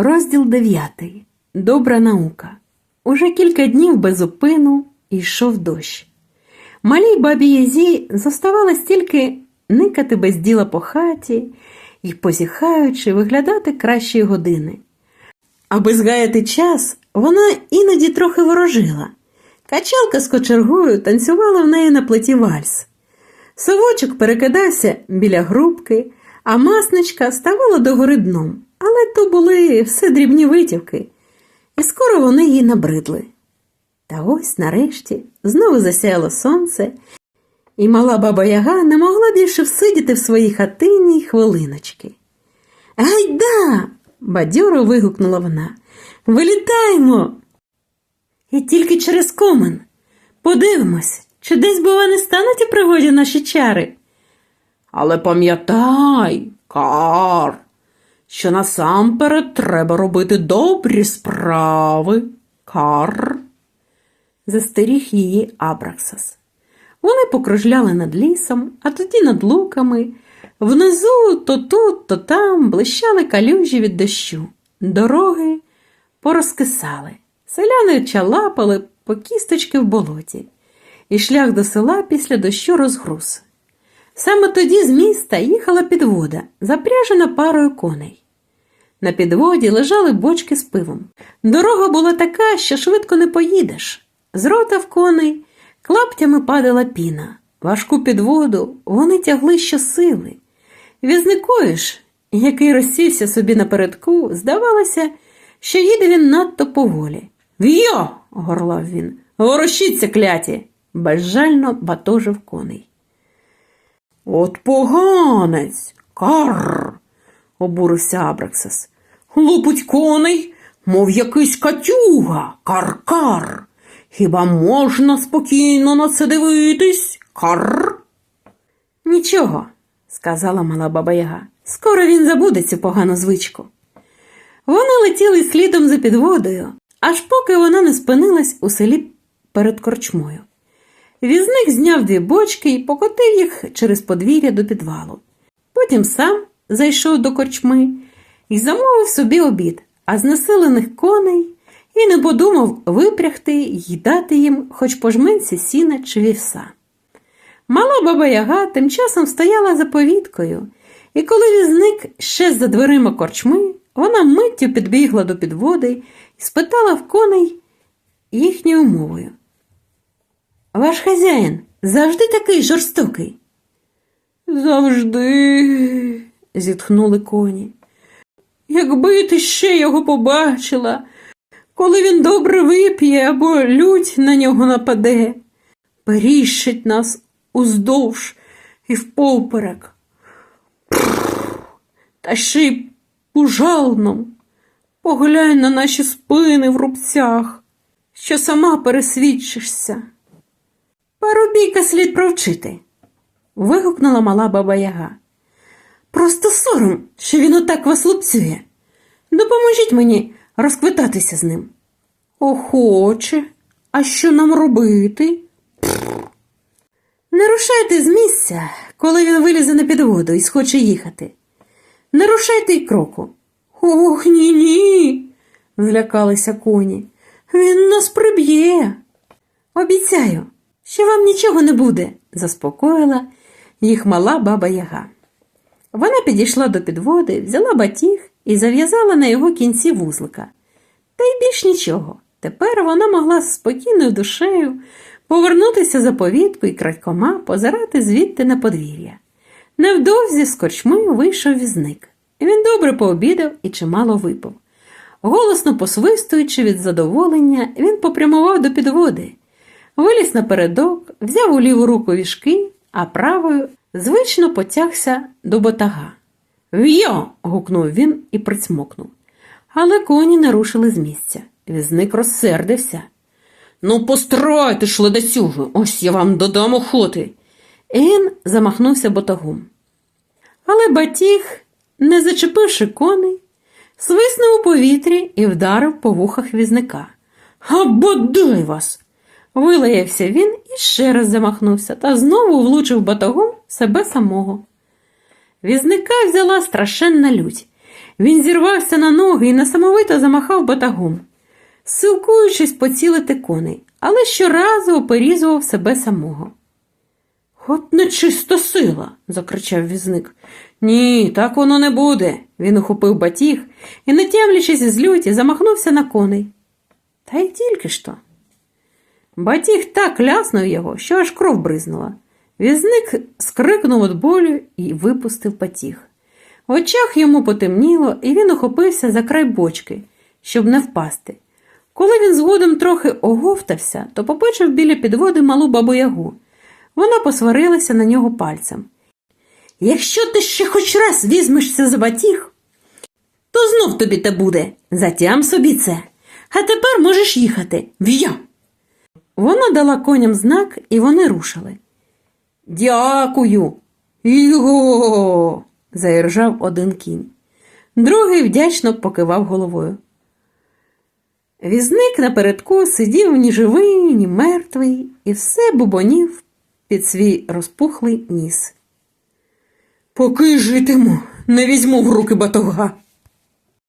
Розділ дев'ятий. Добра наука. Уже кілька днів без упину йшов дощ. Малій бабі Язі зоставалось тільки никати без діла по хаті і, позіхаючи, виглядати кращої години. Аби згаяти час, вона іноді трохи ворожила. Качалка з кочергою танцювала в неї на плиті вальс. Совочок перекидався біля грубки, а масничка ставала догори дном. Але то були все дрібні витівки, і скоро вони їй набридли. Та ось нарешті знову засяяло сонце, і мала баба Яга не могла більше всидіти в своїй хатині хвилиночки. Гайда. бадьоро вигукнула вона. Вилітаємо. І тільки через комен. Подивимось, чи десь, бува, не стануть у пригоді наші чари. Але пам'ятай, кар, що насамперед треба робити добрі справи. Кар. Застеріг її Абраксас. Вони покружляли над лісом, а тоді над луками. Внизу то тут, то там блищали калюжі від дощу. Дороги порозкисали. Селяни чалапали по кісточки в болоті, і шлях до села після дощу розгруз. Саме тоді з міста їхала підвода, запряжена парою коней. На підводі лежали бочки з пивом. Дорога була така, що швидко не поїдеш. З рота в коней клаптями падала піна. Важку підводу вони тягли щосили. Візникові ж, який розсівся собі напередку, здавалося, що їде він надто поволі. В'йо! горлав він. Ворощіться, кляті! безжально батожив коней. От поганець. Карр. обурився Абраксас. Лупить коней, мов якийсь катюга. Кар-кар. Хіба можна спокійно на це дивитись? Карр. Нічого, сказала мала баба Яга. Скоро він забуде цю погану звичку. Вони летіли слідом за підводою, аж поки вона не спинилась у селі перед корчмою. Візник зняв дві бочки і покотив їх через подвір'я до підвалу. Потім сам зайшов до корчми і замовив собі обід, а знесилених коней і не подумав випрягти й дати їм хоч по жменці сіна чи вівса. Мала баба Яга тим часом стояла за повідкою, і коли візник ще за дверима корчми, вона миттю підбігла до підводи і спитала в коней їхньою мовою. Ваш хазяїн завжди такий жорстокий. Завжди, зітхнули коні. Якби ти ще його побачила, коли він добре вип'є або лють на нього нападе, періщить нас уздовж і впоперек. Та ще й пужално. Поглянь на наші спини в рубцях, що сама пересвідчишся. Парубійка слід провчити, вигукнула мала баба Яга. Просто сором, що він отак вас лупцює. Допоможіть мені розквитатися з ним. Охоче, а що нам робити? Не рушайте з місця, коли він вилізе на підводу і схоче їхати. Не рушайте й кроку. Ох, ні, ні, злякалися коні. Він нас приб'є. Обіцяю, що вам нічого не буде, заспокоїла їх мала баба Яга. Вона підійшла до підводи, взяла батіг і зав'язала на його кінці вузлика. Та й більш нічого. Тепер вона могла з спокійною душею повернутися за повітку і крадькома позирати звідти на подвір'я. Невдовзі з корчми вийшов візник. Він добре пообідав і чимало випив. Голосно посвистуючи від задоволення, він попрямував до підводи. Виліз напередок, взяв у ліву руку вішки, а правою звично потягся до ботага. В'йо! гукнув він і прицмокнув. Але коні не рушили з місця. Візник розсердився. Ну, постройте ж, ось я вам додам охоти. І він замахнувся ботагом. Але батіг, не зачепивши коней, свиснув у повітрі і вдарив по вухах візника. Бодай вас! Вилаявся він і ще раз замахнувся та знову влучив батогом себе самого. Візника взяла страшенна лють. Він зірвався на ноги і несамовито замахав батагом, силкуючись поцілити коней, але щоразу оперізував себе самого. От нечиста сила, закричав візник. Ні, так воно не буде. Він ухопив батіг і, не тямлячись із люті, замахнувся на коней. Та й тільки ж то. Батіг так ляснув його, що аж кров бризнула. Візник скрикнув від болю і випустив батіг. В очах йому потемніло, і він ухопився за край бочки, щоб не впасти. Коли він згодом трохи оговтався, то побачив біля підводи малу бабу ягу. Вона посварилася на нього пальцем. Якщо ти ще хоч раз візьмешся за батіг, то знов тобі те буде. Затям собі це. А тепер можеш їхати. В'я. Вона дала коням знак, і вони рушили. Дякую. Його. заіржав один кінь. Другий вдячно покивав головою. Візник напередку сидів ні живий, ні мертвий, і все бубонів під свій розпухлий ніс. Поки житиму, не візьму в руки батога.